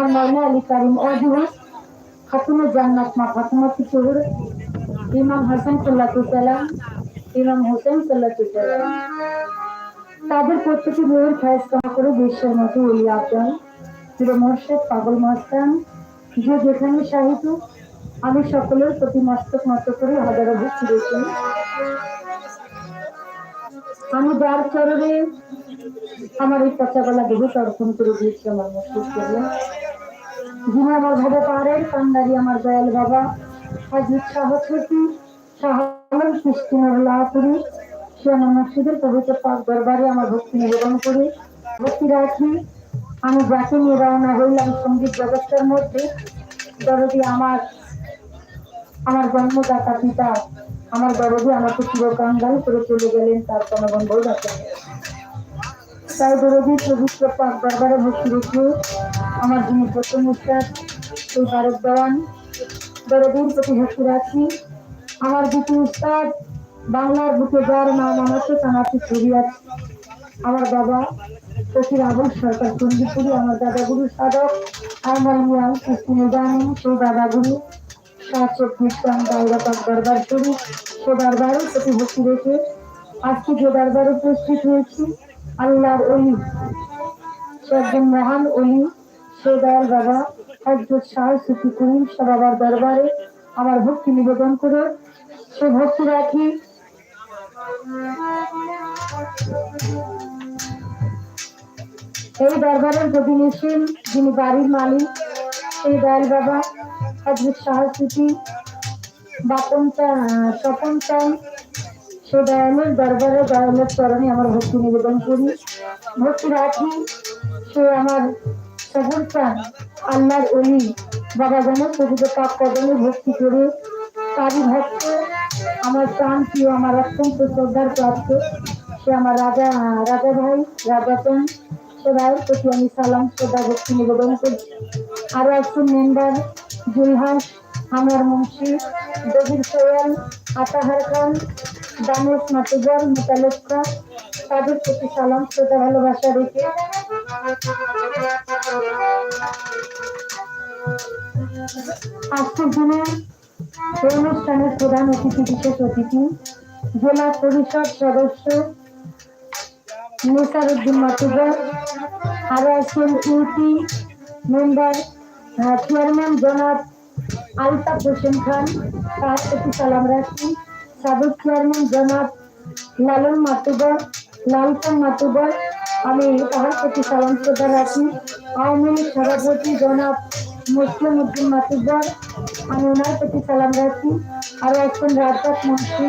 আমার মৌলা কারিম অজুর খাতুনে ইমাম হাসান ইমাম হোসেন তাদের প্রত্যেকে বইয়ের খায়স কামা করে বিশ্বের মতো উলি আফজাল প্রিয় পাগল মাস্তান, যে যেখানে সাহিত্য আমি সকলের প্রতি মস্তক নত করে হাজারো ভক্তি আমি যার চরণে আমার এই পচা গলা দেহ তর্পণ করে দিয়েছি আমার মস্তিষ্ক যিনি আমার ভাবে কান্দারি আমার দয়াল বাবা। হাজির সাহসী সৃষ্টি লাভপুরি সে আমার মসজিদের পবিত্র পাক দরবারে আমার ভক্তি নিবেদন করে। ভক্তি রাখি। আমি যাকে নিয়ে রওনা হইলাম সংগীত জগৎটার মধ্যে। দরদি আমার আমার জন্মদাতা পিতা। আমার দরদি আমাকে চিরকাঙ্গাল করে চলে গেলেন, তার বন্ধু আছে ভক্তি আমার যিনি প্রথম উস্তাদ ভারত দেওয়ান। দরদির প্রতি ভক্তি রাখি আমার দ্বিতীয় উস্তাদ, বাংলার বুকে যার নাম আমাকে ছবি আছে আমার বাবা, ফকির আবুল সরকার চন্ডিপুরি আমার দাদাগুরু সাধক, আমার কৃষ্ণ জানেন সেই দাদাগুরু শাসক বিজ্ঞান প্রতি ভক্তি রেখে আজকে যে দরবারে উপস্থিত হয়েছি। আল্লাহর অলি সে একজন মহান অলি সে দয়াল বাবা হজরত শাহ সুফি করিম শাহ বাবার দরবারে আমার ভক্তি নিবেদন করে সে ভক্তি রাখি এই দরবারের প্রতিনিধি যিনি বাড়ির মালিক সেই দয়াল বাবা হজরত শাহ সুফি বাপন স্বপন চাই সে দয়ালের দরবারে দয়ালের চরণে আমার ভক্তি নিবেদন করি। ভক্তি রাখি। সে আমার সবর চান আল্লাহর অলি, বাবা যেন প্রকৃত পাক কদমে ভক্তি করে। তারই ভক্ত, আমার প্রাণ প্রিয়, আমার অত্যন্ত শ্রদ্ধার প্রাপ্ত। সে আমার রাজা রাজা ভাই রাজাচন সে ভাইয়ের প্রতি আমি সালাম, শ্রদ্ধা, ভক্তি নিবেদন করছি আরও একজন মেম্বার জুলহাস আমার মুন্সি, দবির সোয়াল আতাহার খান দামেশ মাতুজার মোতালেকা তাদের প্রতি সালাম, শ্রদ্ধা, ভালোবাসা রেখে। আজকের দিনে অনুষ্ঠানের প্রধান অতিথি বিশেষ অতিথি, জেলা পরিষদ সদস্য নেসার উদ্দিন মাতুজার আরও আছেন ইউপি মেম্বার চেয়ারম্যান জনাব আলতাফ হোসেন খান, তার প্রতি সালাম রাখি। সাবেক চেয়ারম্যান জনাব লালন মাতুবর লালখান মাতুবর। আমি তাহার প্রতি সালাম শ্রদ্ধা রাখি। আওয়ামী লীগ সভাপতি জনাব মুসলিম উদ্দিন মাতুবর, আমি ওনার প্রতি সালাম রাখি। আরও একজন রাজ্জাক মন্ত্রী,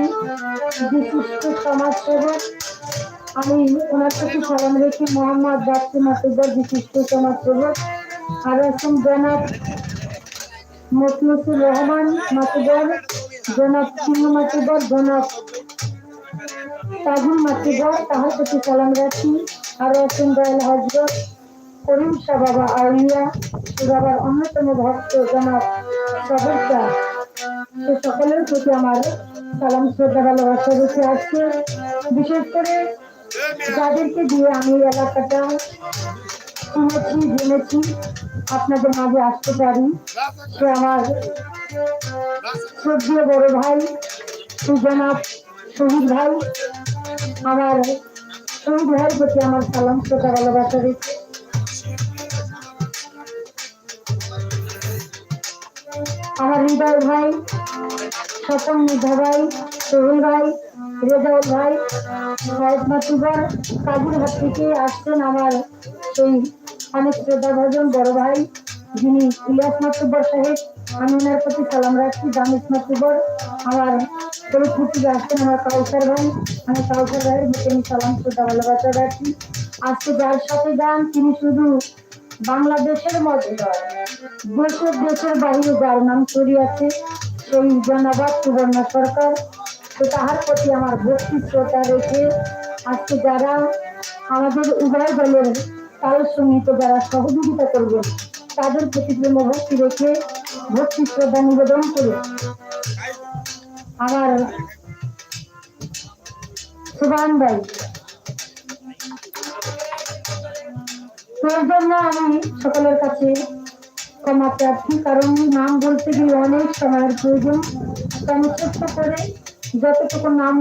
বিশিষ্ট সমাজসেবক, আমি ওনার প্রতি সালাম রেখি। মোহাম্মদ বাপ্তি মাতুবর, বিশিষ্ট সমাজসেবক। আরও একজন জনাব মতলুসুর রহমান মাতুবর জনাব সিংহ মাতুবর জনাব তাজুল মাতুবর তাহার প্রতি সালাম রাখি। আরও একজন দয়াল হজরত করিম শাহ বাবা আউলিয়া বাবার অন্যতম ভক্ত জনাব সবর সে সকলের প্রতি আমার সালাম, শ্রদ্ধা, ভালোবাসা রেখে আজকে বিশেষ করে যাদেরকে দিয়ে আমি এলাকাটা শুনেছি, জেনেছি, আপনাদের মাঝে আসতে পারি। সে আমার শ্রদ্ধীয় বড় ভাই, সুজনাব শহীদ ভাই, আমার শহীদ ভাইয়ের প্রতি আমার সালাম, শ্রদ্ধা, ভালোবাসা রেখে আমার হৃদয় ভাই, স্বপন মেধা ভাই, সোহেল ভাই, রেজাউল ভাই শরৎ মাতুবার কাজুরহাট থেকে আসছেন আমার সেই অনেক শ্রদ্ধা ভজন বড় ভাই, যিনি ইলিয়াস মাতুব্বর সাহেব আমি ওনার প্রতি সালাম রাখছি দামিস মাতুব্বর। আমার ফরিদপুর থেকে আসছেন আমার কাউসার ভাই, আমি কাউসার ভাইয়ের প্রতি আমি সালাম, শ্রদ্ধা, ভালোবাসা রাখছি। আজকে যার সাথে গান তিনি শুধু বাংলাদেশের মধ্যে নয়, দেশের দেশের বাইরে যার নাম ছড়িয়েছে সেই জনাবাদ সুবর্ণা সরকার। তো তাহার প্রতি আমার ভক্তি শ্রদ্ধা রেখে আজকে যারা আমাদের উভয় দলের তাল সংগীত যারা সহযোগিতা করবেন তাদের প্রতি ভক্তি রেখে ভক্তি শ্রদ্ধা নিবেদন করে আমার সুবান ভাই, তোর জন্য আমি সকলের কাছে ক্ষমা প্রার্থী, কারণ নাম বলতে গিয়ে অনেক সময়ের প্রয়োজন। আমি করে যতটুকু নাম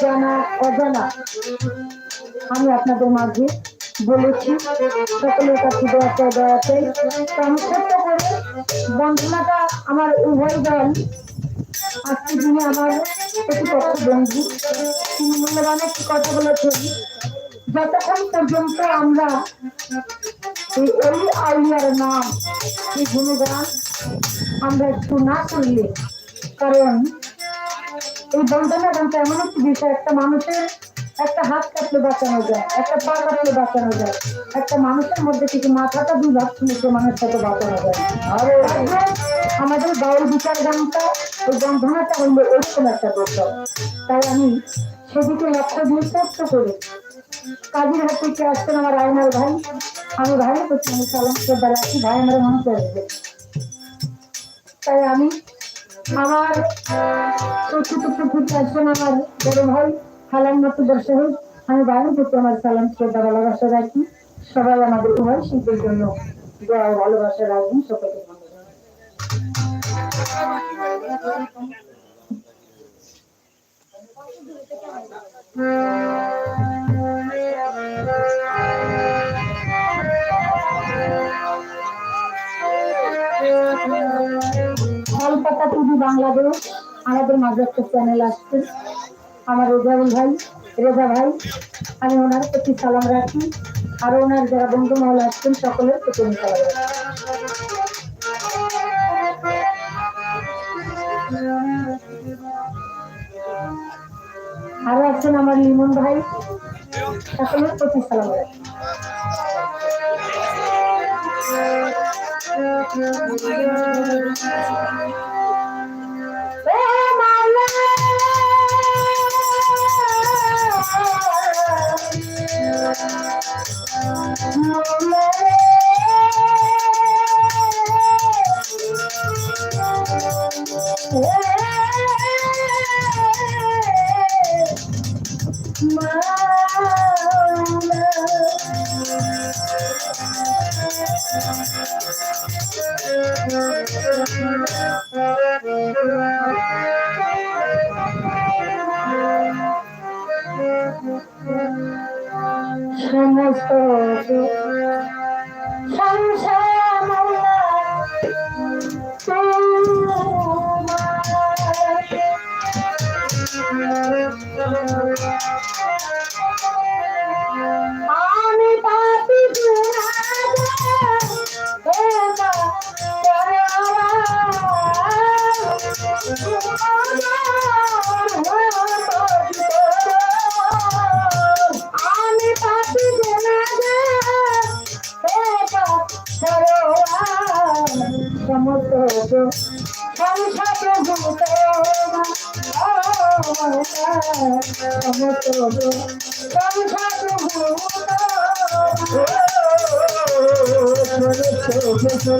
জানা অজানা আমি আপনাদের মাঝে বলেছি, সকলের কাছে দোয়া চাই চাই তো আমি ছোট্ট করে বন্ধনাটা আমার উভয় দল আজকে দিনে আমার প্রতিপক্ষ বন্ধু, তিনি মূল্যবান একটি কথা বলেছেন, যতক্ষণ পর্যন্ত আমরা এই ওই আউলিয়ার নাম, এই গুণগান আমরা একটু না করলে কারণ এই বন্ধনা গানটা এমন একটি বিষয়, একটা মানুষের একটা হাত কাটলে বাঁচানো যায়, একটা পা কাটলে বাঁচানো যায়, একটা মানুষের মধ্যে থেকে মাথাটা দুই ভাগ খুলে সে মানুষটাকে বাঁচানো যায়। আর, আমাদের বাউল বিচার গানটা এই বন্ধনাটা হইল এরকম একটা দোষক তাই আমি সেদিকে লক্ষ্য দিয়ে স্পষ্ট করে। কাজীর হাত থেকে আসছেন আমার আয়নার ভাই। আমি ভাই করছি আমি সালাম শ্রদ্ধা রাখি ভাই আমার মনে করবে তাই আমি আমার চতুর্থ ফুট আসছেন আমার বড় ভাই। হালান মাতুদার সহিত আমি বাইরে থেকে আমার সালাম শ্রদ্ধা ভালোবাসা রাখি। সবাই আমাদের উভয় শিল্পের জন্য দোয়া ভালোবাসা রাখবেন সকলকে কলকাতা টিভি বাংলাদেশ, আমাদের একটা চ্যানেল আসছে। আমার রোজাউল ভাই, রেজা ভাই, আমি ওনার প্রতি সালাম রাখি। আর ওনার যারা বন্ধু মহল আসছেন, সকলের প্রতি আরও আছেন আমার লিমন ভাই, সকলের প্রতি সালাম রাখি। সমস্ত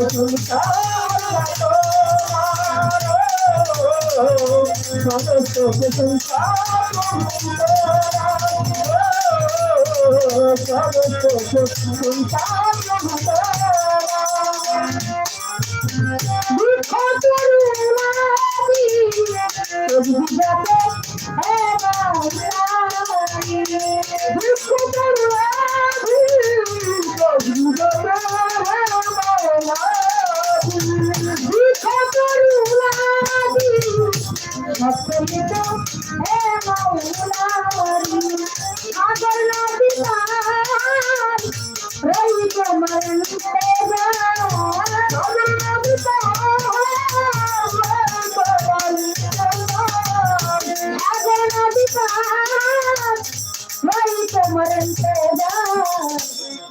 তোমার দুঃখ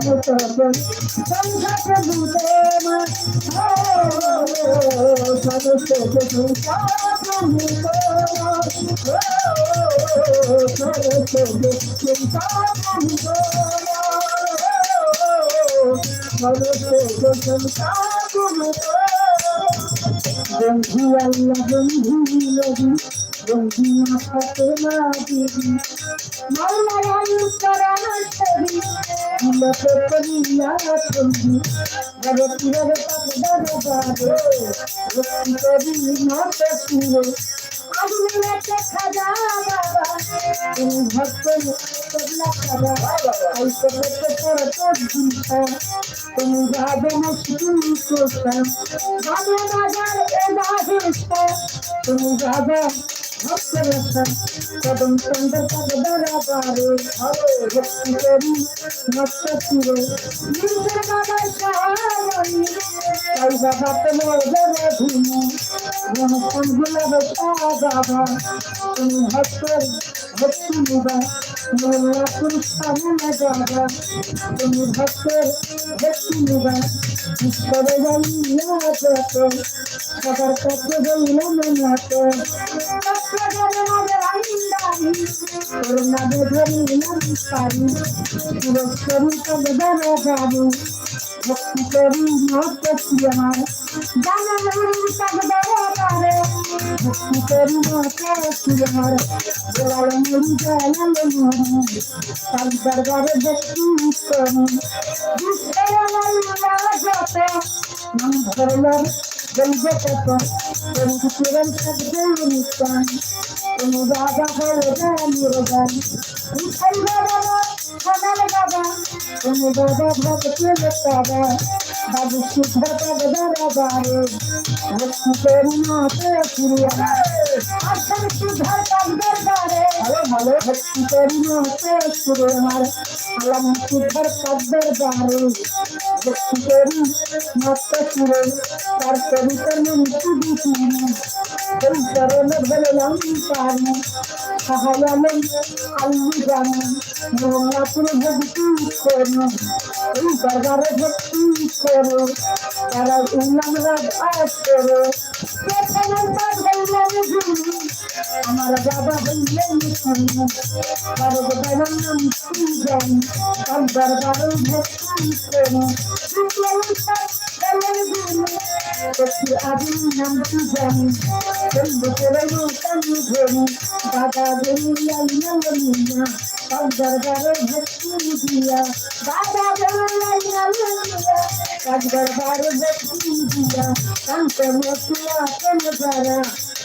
বন্ধু নবী বন্ধু মাথাতে মাদি মাওলার অনুসরণ করি দিলতে করিয়া বন্ধু বড় পিররে পাতে দরবারে ভক্তি করি মত সুরে আগুনে দেখা যা বাবা তুমি ভক্ত করলা খাবা এই করতে পড়ে তোর দিনটা তুমি যাবে না শুধু কোথাও যাবে বাজার এ বাজারটা তুমি যাবে ভক্তরসা কদম চন্দ্র পদ দরবারে হরে ভক্তি করি মস্ত ছিল নিজের বাবার সহায় তাই বাবা তোমার দেবে ভূমি মনক্ষণ গুলাবে বাবা তুমি ভক্তের ভক্তি নিবা মোল্লা পুরস্কার যাবা তুমি ভক্তের ভক্তি নিবা ঈশ্বরে জানিয়া যত সবার কাছে বললাম মত করুণা ধরিলাম পারি পুরস্করি তব দ্বারা যাব ভক্তি করি মত আমার জানা তব দ্বারা পারে ভক্তি করি মত আমার গোলাল মরি জালাল মরি তার দরবারে ভক্তি করি বিশ্বের আল্লাহ যত নাম ধরলাম বলবে কত বন্ধু কিরণ থাকবে অনুষ্ঠান তুমি বাবা হয়ে জানির গান মিঠাই বাবা সোনার বাবা তুমি বাবা ভক্তের বাবা বাবু শুদ্ধ তব দরবারে ভক্তি করি মাতে ফিরিয়া আসল শুদ্ধ তব দরবারে ভালো ভালো ভক্তি করি মাতে ফিরে আমার আলম শুদ্ধর তব দরবারে ভক্তি করি মাতে ফিরে তার কবিতা মন্ত্রী দিছিনি এই চরণে বললাম পারি সহায়ালম আল্লি জানি মোহাম্মপুর ভক্তি তারা উল্লাম আমার বাবা বললেন শুনি বাবা বাবার নাম কি জানি তার দরবারে ভক্তি করো শুক্লাম বললেন গুরু একটি আদিম নাম কি জানি বন্ধু করে কানি ধরি দাদা বেরিয়া ইয়া তার দরবারে ভক্তি দিয়া দাদা বেরিয়া ইয়া তার দরবারে ভক্তি দিয়া কান্ত মতুয়া কেন যারা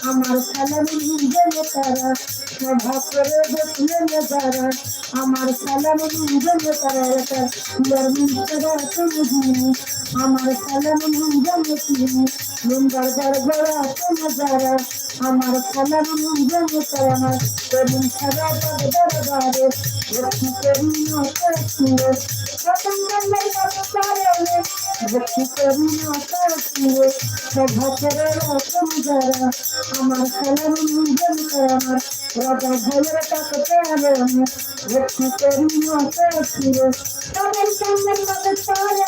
আমার সালাম নিজে তারা, সভা করে বসলেন তারা আমার সালাম নিজে তারা ইয়ার মিত্রা তুমি আমার সালাম নিজে তিনি নম্বর দরবারা যারা। আমার খালার মুঞ্জন তার আমার করুন সারা পদ দরবারে ভক্তি করি নতে ছিঁড়ে প্রথম গঙ্গায় কত পারে ভক্তি করি নতে ছিঁড়ে সভা করে রকম যারা আমার খালার মুঞ্জন তার আমার রাজা ভাইয়ের কাছে পেয়ারে ভক্তি করি নতে ছিঁড়ে সবাই সঙ্গে কত পারে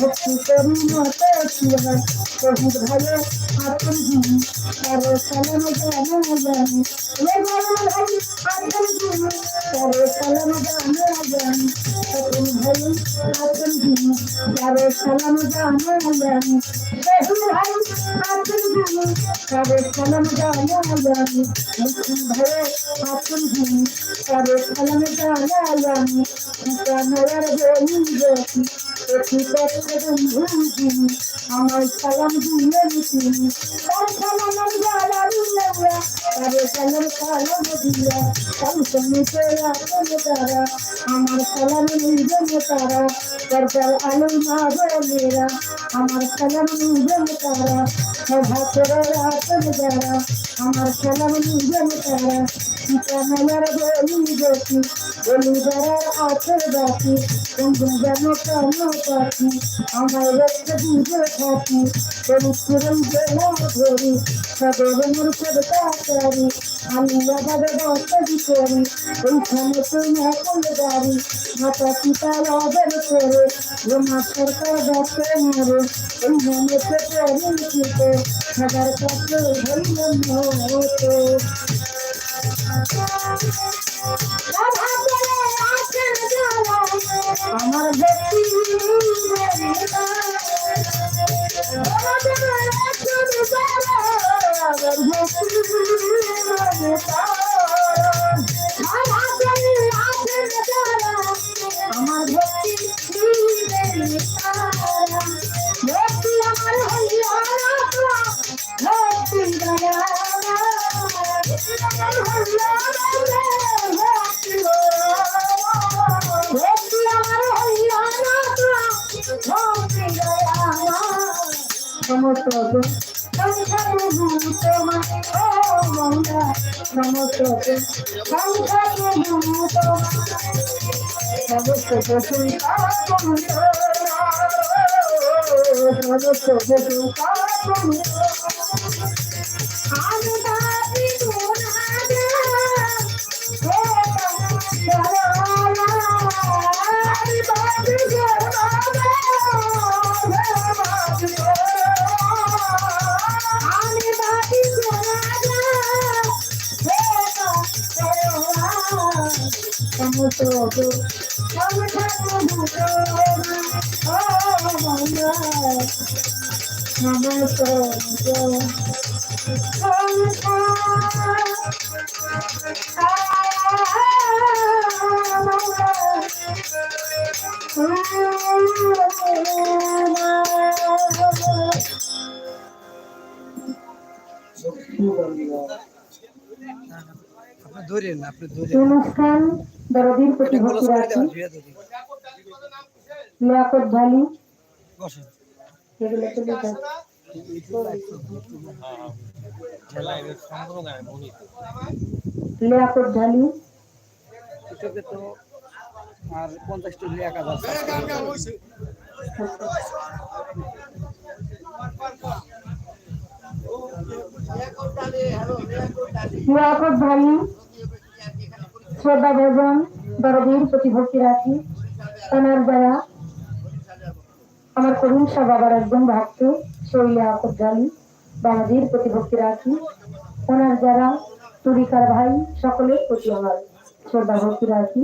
ভক্তি করি নতে ছিঁড়ে শহীদ ভাইয়ের আপন যিনি তার সালাম জানো জানি তার সালাম জানো জানি আপন ভাই আপন যিনি তার সালাম জানো জানি শহীদ ভাই আপন যিনি তার সালাম জানো জানি মুসলিম ভাই আপন যিনি তার সালাম জানো জানি পিতা মায়ের বলি দেখি আমার সালাম দিয়ে তিনি তার সালাম যারা দিলে তার সালাম সালাম দিয়া তার সঙ্গে আপন তারা আমার সালাম নিজন তারা দরকার আলো মা মেরা আমার সালাম নিজন তারা। সভা করে আপন যারা আমার সালাম নিজন তারা পিতা মেলার বলি দেখি বলি বেড়ার আছে বাকি বন্ধু যেন কেন পাখি আমার রক্ত দিয়ে থাকি পরিশ্রম জেলা ধরি সদর মূর্খের কাতারি আমি আবার বসতি করি ওইখানে তুমি এখন গাড়ি মাতা পিতা আদর করে রোমা সরকার ডাকে মারে ওই মনেতে পরিচিত সবার কাছে হইলাম হতো আমার ব্যক্তি আমার সমস্ত তোমার ও মঙ্গা সমস্ত সংখ্যা তোমার সমস্ত প্রশংসা তোমার সমস্ত প্রশংসা তোমার আমি দাবি ধরেন আপনি ধরেন অনুষ্ঠান দরদির প্রতি ভক্তি রাখি লিয়াকত ঢালি বসেন এগুলো তো লেখা লিয়াকত ঢালি এটাকে তো আর পঞ্চাশটা এক হাজার লিয়াকত ঢালি শ্রদ্ধা ভজন দরদির প্রতি ভক্তি রাখি ওনার যারা আমার করুণ শাহ বাবার একজন ভক্ত সেই লিয়াকত ঢালি বাবাজির প্রতি ভক্তি রাখি ওনার যারা তরিকার ভাই, সকলের প্রতি আমার শ্রদ্ধা ভক্তি রাখি